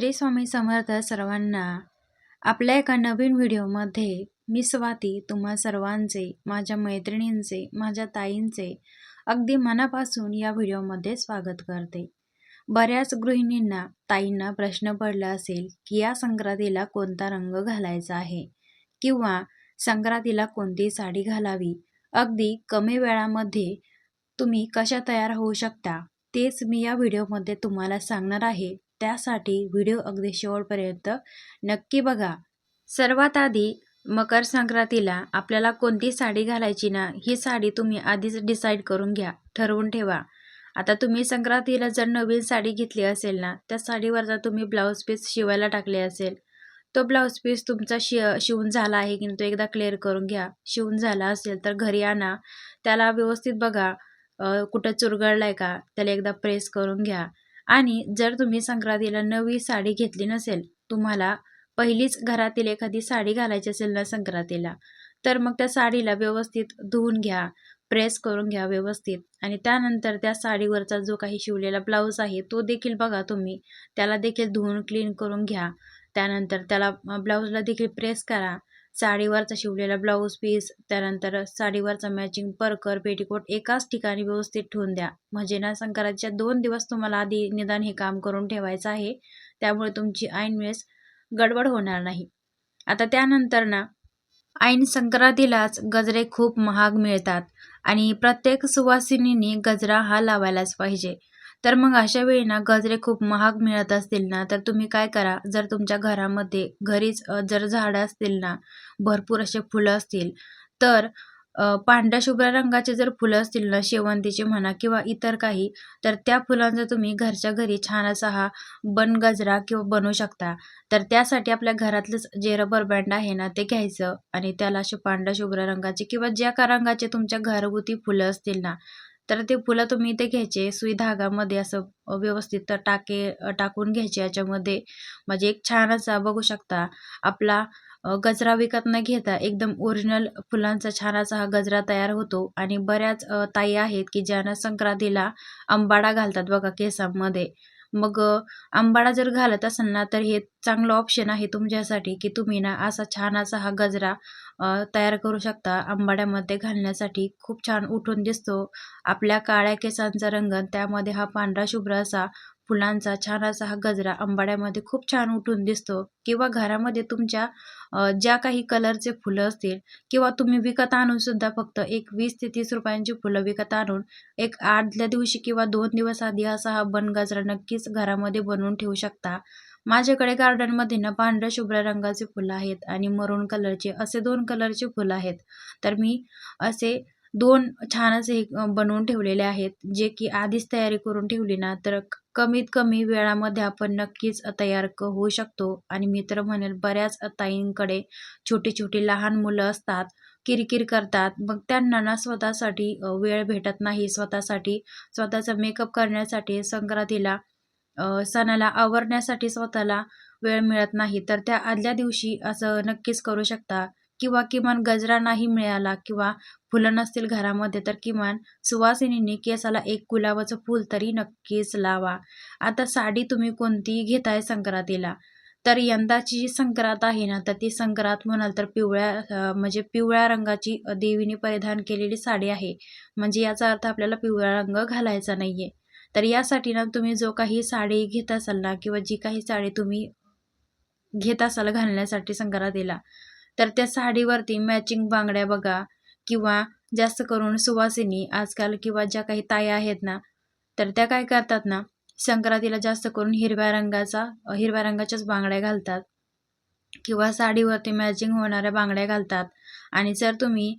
श्री स्वामी समर्थ सर्वांना आपल्या एका नवीन व्हिडिओमध्ये मी स्वाती तुम्हा सर्वांचे माझ्या मैत्रिणींचे माझ्या ताईंचे अगदी मनापासून या व्हिडिओमध्ये स्वागत करते. बऱ्याच गृहिणींना ताईंना प्रश्न पडला असेल की या संक्रांतीला कोणता रंग घालायचा आहे? किंवा संक्रांतीला कोणती साडी घालावी? अगदी कमी वेळामध्ये तुम्ही कशा तयार होऊ शकता? तेच मी या व्हिडिओमध्ये तुम्हाला सांगणार आहे. त्यासाठी व्हिडिओ अगदी शेवटपर्यंत नक्की बघा. सर्वात आधी मकर संक्रांतीला आपल्याला कोणती साडी घालायची ना ही साडी तुम्ही आधीच डिसाईड करून घ्या ठरवून ठेवा. आता तुम्ही संक्रांतीला जर नवीन साडी घेतली असेल ना त्या साडीवर जर तुम्ही ब्लाऊज पीस शिवायला टाकले असेल तो ब्लाऊज पीस तुमचा शि शिवून झाला आहे की तो एकदा क्लिअर करून घ्या. शिवून झाला असेल तर घरी आणा. त्याला व्यवस्थित बघा कुठं चुरगळला आहे का त्याला एकदा प्रेस करून घ्या. आणि जर तुम्ही संक्रांतीला नवी साडी घेतली नसेल तुम्हाला पहिलीच घरातील एखादी साडी घालायची असेल ना संक्रांतीला तर मग त्या साडीला व्यवस्थित धुवून घ्या प्रेस करून घ्या व्यवस्थित. आणि त्यानंतर त्या साडीवरचा जो काही शिवलेला ब्लाऊज आहे तो देखील बघा तुम्ही. त्याला देखील धुवून क्लीन करून घ्या. त्यानंतर त्याला ब्लाऊजला देखील प्रेस करा. साडीवरचा शिवलेला ब्लाऊज पीस त्यानंतर साडीवरचा मॅचिंग परकर पेटीकोट एकाच ठिकाणी व्यवस्थित ठेवून द्या. म्हणजे ना संक्रांतीच्या दोन दिवस तुम्हाला आधी निदान हे काम करून ठेवायचं आहे. त्यामुळे तुमची ऐनवेळेस गडबड होणार नाही. आता त्यानंतर ना ऐन संक्रांतीलाच गजरे खूप महाग मिळतात आणि प्रत्येक सुवासिनीने गजरा हा लावायलाच पाहिजे. तर मग अशा वेळी ना गजरे खूप महाग मिळत असतील ना तर तुम्ही काय करा? जर तुमच्या घरामध्ये घरीच जर झाडं असतील ना भरपूर असे फुलं असतील तर पांढऱ्या शुभ्र रंगाचे जर फुलं असतील ना शेवंतीचे म्हणा किंवा इतर काही तर त्या फुलांचा तुम्ही घरच्या घरी छान असा हा बन गजरा किंवा बनवू शकता. तर त्यासाठी आपल्या घरातलंच जे रबर बँड आहे ना ते घ्यायचं आणि त्याला असे पांढऱ्या शुभ्र रंगाचे किंवा ज्या का रंगाचे तुमच्या घरगुती फुलं असतील ना तर ते फुलं तुम्ही ते घ्यायचे. सुई धागामध्ये असं व्यवस्थित टाके टाकून घ्यायचे. याच्यामध्ये म्हणजे एक छान असा बघू शकता आपला गजरा विकत न घेता एकदम ओरिजिनल फुलांचा छान असा हा गजरा तयार होतो. आणि बऱ्याच ताई आहेत की ज्यांना संक्रांतीला अंबाडा घालतात बघा केसांमध्ये. मग आंबाडा जर घालत असाल ना तर हे चांगलं ऑप्शन आहे तुमच्यासाठी की तुम्ही ना असा छान असा हा गजरा तयार करू शकता. आंबाड्यामध्ये घालण्यासाठी खूप छान उठून दिसतो. आपल्या काळ्या केसांचा रंग त्यामध्ये हा पांढरा शुभ्र असा फुलांचा छान असा हा गजरा अंबाड्यामध्ये खूप छान उठून दिसतो. किंवा घरामध्ये तुमच्या ज्या काही कलरचे फुलं असतील किंवा तुम्ही विकत आणून सुद्धा फक्त एक वीस ते तीस रुपयांची फुलं विकत आणून एक आदल्या दिवशी किंवा दोन दिवस आधी असा हा बन गजरा नक्कीच घरामध्ये बनवून ठेवू शकता. माझ्याकडे गार्डनमध्ये ना पांढऱ्या शुभ्र रंगाचे फुलं आहेत आणि मरून कलरचे असे दोन कलरचे फुलं आहेत. तर मी असे दोन छान असे बनवून ठेवलेले आहेत जे की आधीच तयारी करून ठेवली ना तर कमीत कमी वेळामध्ये आपण नक्कीच तयार होऊ शकतो. आणि मी तर म्हणेल बऱ्याच ताईंकडे छोटी छोटी लहान मुलं असतात किरकिर करतात. मग त्यांना ना स्वतःसाठी वेळ भेटत नाही. स्वतःसाठी स्वतःचा मेकअप करण्यासाठी संक्रांतीला सणाला आवरण्यासाठी स्वतःला वेळ मिळत नाही. तर त्या आदल्या दिवशी असं नक्कीच करू शकता. किंवा किमान गजरा नाही मिळाला किंवा फुलं नसतील घरामध्ये तर किमान सुवासिनींनी केसाला एक गुलाबाचं फूल तरी नक्कीच लावा. आता साडी तुम्ही कोणतीही घेताय संक्रांतीला तर यंदाची जी संक्रांत आहे ना तर ती संक्रांत म्हणाल तर पिवळ्या म्हणजे पिवळ्या रंगाची देवीने परिधान केलेली साडी आहे. म्हणजे याचा अर्थ आपल्याला पिवळा रंग घालायचा नाही आहे तर यासाठी ना तुम्ही जो काही साडी घेत असाल ना किंवा जी काही साडी तुम्ही घेत असाल घालण्यासाठी संक्रांतीला तर त्या साडीवरती मॅचिंग बांगड्या बघा किंवा जास्त करून सुवासिनी आजकाल किंवा ज्या काही ताया आहेत ना तर त्या काय करतात ना संक्रांतीला जास्त करून हिरव्या रंगाचा हिरव्या रंगाच्याच बांगड्या घालतात. किंवा साडीवरती मॅचिंग होणाऱ्या बांगड्या घालतात. आणि जर तुम्ही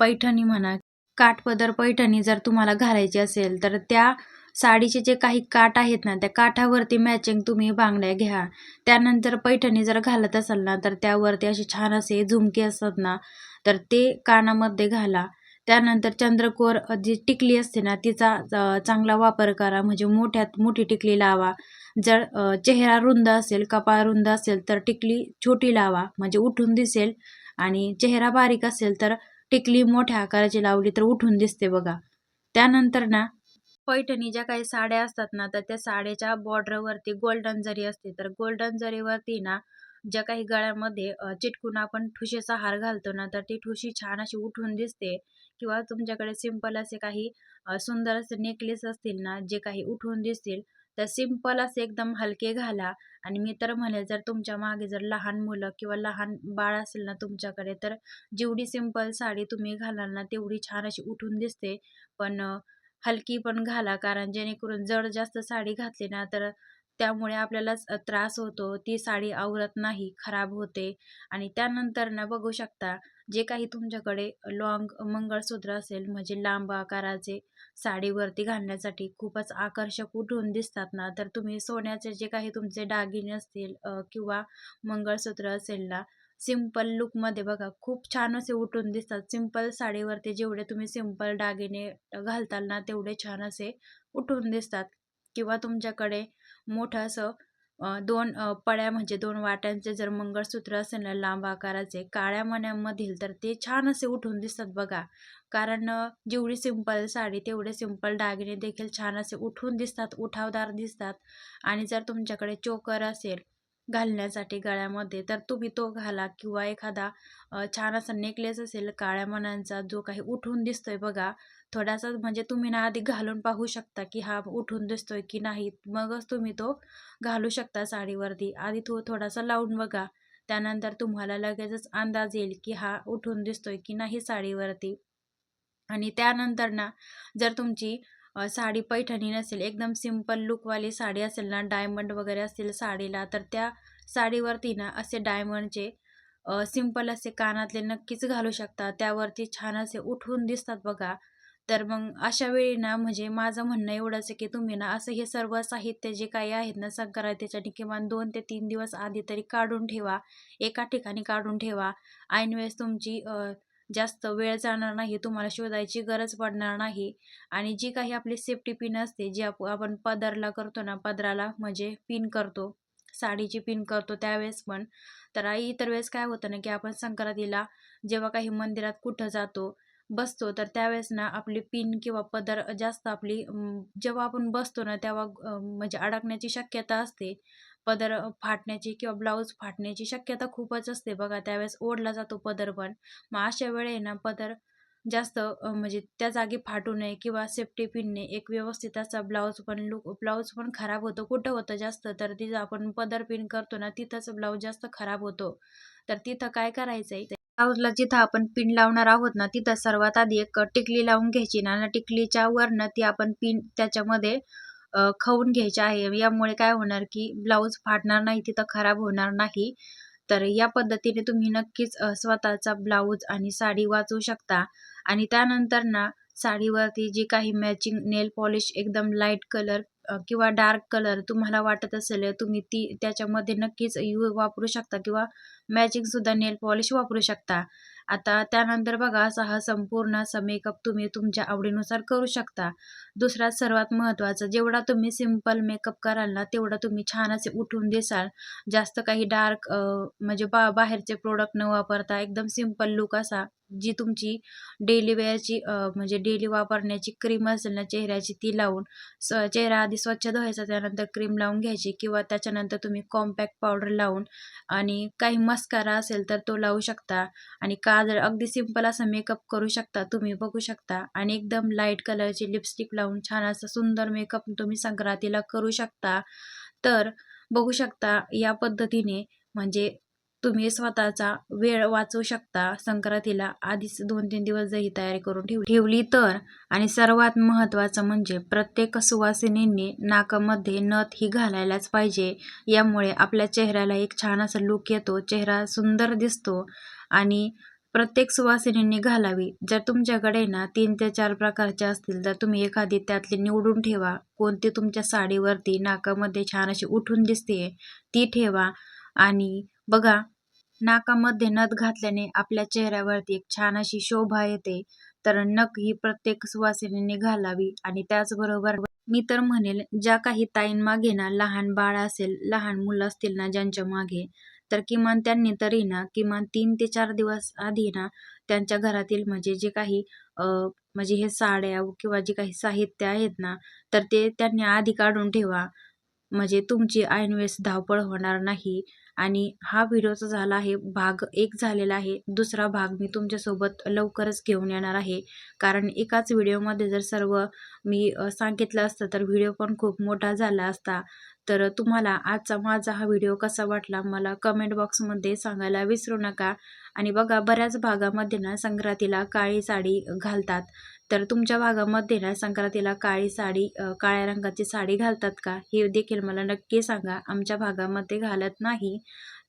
पैठणी म्हणा काठपदर पैठणी जर तुम्हाला घालायची असेल तर त्या साडीचे जे काही काठ आहेत ना त्या काठावरती मॅचिंग तुम्ही बांगड्या घ्या. त्यानंतर पैठणी जर घालत असाल ना तर त्यावरती असे छान असे झुमके असतात ना तर ते कानामध्ये घाला. त्यानंतर चंद्रकोर जी टिकली असते ना तिचा चांगला वापर करा. म्हणजे मोठ्यात मोठी टिकली लावा. जर चेहरा रुंद असेल कपाळ रुंद असेल तर टिकली छोटी लावा. म्हणजे उठून दिसेल आणि चेहरा बारीक असेल तर टिकली मोठ्या आकाराची लावली तर उठून दिसते बघा. त्यानंतर ना पैठणी ज्या काही साड्या असतात ना तर त्या साड्याच्या बॉर्डरवरती गोल्डन जरी असते तर गोल्डन जरीवरती ना ज्या काही गळ्यामध्ये चिटकून आपण ठुशीचा हार घालतो ना तर ती ठुशी छान अशी उठून दिसते. किंवा तुमच्याकडे सिंपल असे काही सुंदर असे नेकलेस असतील ना जे काही उठून दिसतील तर सिंपल असे एकदम हलके घाला. आणि मी तर म्हणेल जर तुमच्या मागे जर लहान मुलं किंवा लहान बाळ असेल ना तुमच्याकडे तर जेवढी सिंपल साडी तुम्ही घालाल ना तेवढी छान अशी उठून दिसते. पण हलकी पण घाला कारण जेणेकरून जड जास्त साडी घातली ना तर त्यामुळे आपल्यालाच त्रास होतो. ती साडी आवरत नाही खराब होते. आणि त्यानंतर ना बघू शकता जे काही तुमच्याकडे लॉंग मंगळसूत्र असेल म्हणजे लांब आकाराचे साडीवरती घालण्यासाठी खूपच आकर्षक उठून दिसतात ना तर तुम्ही सोन्याचे जे काही तुमचे दागिने असतील किंवा मंगळसूत्र असेल ना सिंपल लुकमध्ये बघा खूप छान असे उठून दिसतात. सिंपल साडीवरती जेवढे तुम्ही सिंपल दागिने घालताल ना तेवढे छान असे उठून दिसतात. किंवा तुमच्याकडे मोठं असं दोन पळ्या म्हणजे दोन वाट्यांचे जर मंगळसूत्र असेल ना लांब आकाराचे काळ्या मण्यांमधील तर ते छान असे उठून दिसतात बघा. कारण जेवढी सिंपल साडी तेवढे सिंपल दागिने देखील छान असे उठून दिसतात उठावदार दिसतात. आणि जर तुमच्याकडे चोकर असेल घालण्यासाठी गळ्यामध्ये तर तुम्ही तो घाला किंवा एखादा छान असा नेकलेस असेल काळ्या मण्यांचा जो काही उठून दिसतोय बघा थोडासा म्हणजे तुम्ही ना आधी घालून पाहू शकता की हा उठून दिसतोय की नाही. मगच तुम्ही तो घालू शकता साडीवरती. आधी तो थोडासा लावून बघा. त्यानंतर तुम्हाला लगेचच अंदाज येईल की हा उठून दिसतोय की नाही साडीवरती. आणि त्यानंतर ना जर तुमची साडी पैठणी नसेल एकदम सिंपल लुकवाली साडी असेल ना डायमंड वगैरे असतील साडीला तर त्या साडीवरती ना असे डायमंडचे सिंपल असे कानातले नक्कीच घालू शकता. त्यावरती छान असे उठून दिसतात बघा. तर मग अशा वेळी ना म्हणजे माझं म्हणणं एवढंच आहे की तुम्ही ना असं हे सर्व साहित्य जे काही आहेत ना संक्रांतीच्या किमान दोन ते तीन दिवस आधी तरी काढून ठेवा. एका ठिकाणी काढून ठेवा. ऐनवेळेस तुमची जास्त वेळ जाणार नाही तुम्हाला शोधायची गरज पडणार नाही. आणि जी काही आपली सेफ्टी पिन असते जी आप आपण पदरला करतो ना पदराला म्हणजे पिन करतो. साडीची पिन करतो त्यावेळेस पण. तर आई इतर वेळेस काय होतं ना की आपण संक्रांतीला जेव्हा काही मंदिरात कुठं जातो बसतो तर त्यावेळेस ना आपली पिन किंवा पदर जास्त आपली जेव्हा आपण बसतो ना तेव्हा म्हणजे अडकण्याची शक्यता असते. पदर फाटण्याची किंवा ब्लाऊज फाटण्याची शक्यता खूपच असते बघा त्यावेळेस ओढला जातो पदर पण. मग अशा वेळे ना पदर जास्त म्हणजे त्या जागी फाटू नये किंवा सेफ्टी पिनने एक व्यवस्थित असा ब्लाऊज पण लुक ब्लाऊज पण खराब होतो. कुठं होतं जास्त तर तिथं आपण पदर पिन करतो ना तिथंच ब्लाऊज जास्त खराब होतो. तर तिथं काय करायचं आहे? ब्लाऊजला जिथं आपण पिन लावणार आहोत ना तिथं सर्वात आधी एक टिकली लावून घ्यायची ना टिकलीच्या वरनं ती आपण पिन त्याच्यामध्ये खवून घ्यायचे आहे. यामुळे काय होणार की ब्लाऊज फाटणार नाही तिथं खराब होणार नाही. तर या पद्धतीने तुम्ही नक्कीच स्वतःचा ब्लाऊज आणि साडी वाचवू शकता. आणि त्यानंतर ना साडीवरती जी काही मॅचिंग नेल पॉलिश एकदम लाइट कलर किंवा डार्क कलर तुम्हाला वाटत असेल तुम्ही ती त्याच्यामध्ये नक्कीच यू वापरू शकता किंवा मॅचिंग सुद्धा नेल पॉलिश वापरू शकता. आता त्यानंतर बघा असा हा संपूर्ण असा मेकअप तुम्ही तुमच्या आवडीनुसार करू शकता. दुसरा सर्वात महत्त्वाचा जेवढा तुम्ही सिंपल मेकअप कराल ना तेवढा तुम्ही छान असे उठून दिसाल. जास्त काही डार्क म्हणजे बा बाहेरचे प्रोडक्ट न वापरता एकदम सिंपल लुक असा. जी तुमची डेली वेअरची म्हणजे डेली वापरण्याची क्रीम असेल ना चेहऱ्याची ती लावून स चेहरा आधी स्वच्छ धुवायचा त्यानंतर क्रीम लावून घ्यायची किंवा त्याच्यानंतर तुम्ही कॉम्पॅक्ट पावडर लावून आणि काही मस्कारा असेल तर तो लावू शकता आणि काजळ अगदी सिंपल असा मेकअप करू शकता तुम्ही बघू शकता आणि एकदम लाइट कलरची लिपस्टिक लावून छान असा सुंदर मेकअप तुम्ही संक्रांतीला करू शकता. तर बघू शकता या पद्धतीने म्हणजे तुम्ही स्वतःचा वेळ वाचवू शकता. संक्रांतीला आधीच दोन तीन दिवस जर ही तयारी करून ठेव ठेवली तर. आणि सर्वात महत्त्वाचं म्हणजे प्रत्येक सुवासिनींनी नाकामध्ये नथ ही घालायलाच पाहिजे. यामुळे आपल्या चेहऱ्याला एक छान असा लुक येतो. चेहरा सुंदर दिसतो. आणि प्रत्येक सुवासिनींनी घालावी. जर तुमच्याकडे ना तीन ते चार प्रकारचे असतील तर तुम्ही एखादी त्यातली निवडून ठेवा. कोणती तुमच्या साडीवरती नाकामध्ये छान अशी उठून दिसते ती ठेवा. आणि बघा नाकामध्ये नथ घातल्याने आपल्या चेहऱ्यावरती एक छान अशी शोभा येते. तर नख ही प्रत्येक सुवासिनीने घालावी आणि त्याचबरोबर मी तर म्हणेल ज्या काही ताईंमागे ना लहान बाळ असेल लहान मुलं असतील ना ज्यांच्या मागे तर किमान त्यांनी तरी ना किमान तीन ते चार दिवस आधी ना त्यांच्या घरातील म्हणजे जे काही म्हणजे हे साड्या किंवा जे काही साहित्य आहेत ना तर ते त्यांनी आधी काढून ठेवा. म्हणजे तुमची ऐनवेळेस धावपळ होणार नाही. आणि हा व्हिडिओचा झाला आहे भाग एक झालेला आहे. दुसरा भाग मी तुमच्यासोबत लवकरच घेऊन येणार आहे. कारण एकाच व्हिडिओमध्ये जर सर्व मी सांगितलं असतं तर व्हिडिओ पण खूप मोठा झाला असता. तर तुम्हाला आजचा माझा हा व्हिडिओ कसा वाटला मला कमेंट बॉक्समध्ये सांगायला विसरू नका. आणि बघा बऱ्याच भागामध्ये ना संक्रांतीला काळी साडी घालतात. तर तुमच्या भागामध्ये ना संक्रांतीला काळी साडी काळ्या रंगाची साडी घालतात का? हे देखील मला नक्की सांगा. आमच्या भागामध्ये घालत नाही.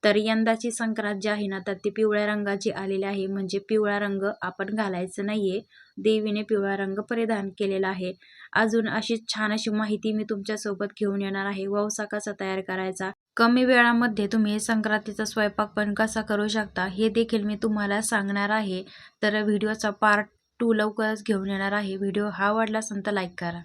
तर यंदाची संक्रांत जी आहे ना तर ती पिवळ्या रंगाची आलेली आहे. म्हणजे पिवळा रंग आपण घालायचं नाहीये. देवीने पिवळा रंग परिधान केलेला आहे. अजून अशी छान अशी माहिती मी तुमच्यासोबत घेऊन येणार आहे. ववसा कसा तयार करायचा? कमी वेळामध्ये तुम्ही संक्रांतीचा स्वयंपाक पण कसा करू शकता? हे देखील मी तुम्हाला सांगणार आहे. तर व्हिडिओचा पार्ट टू लवकरच घेऊन येणार आहे. व्हिडिओ हा आवडला असेल तर लाईक करा.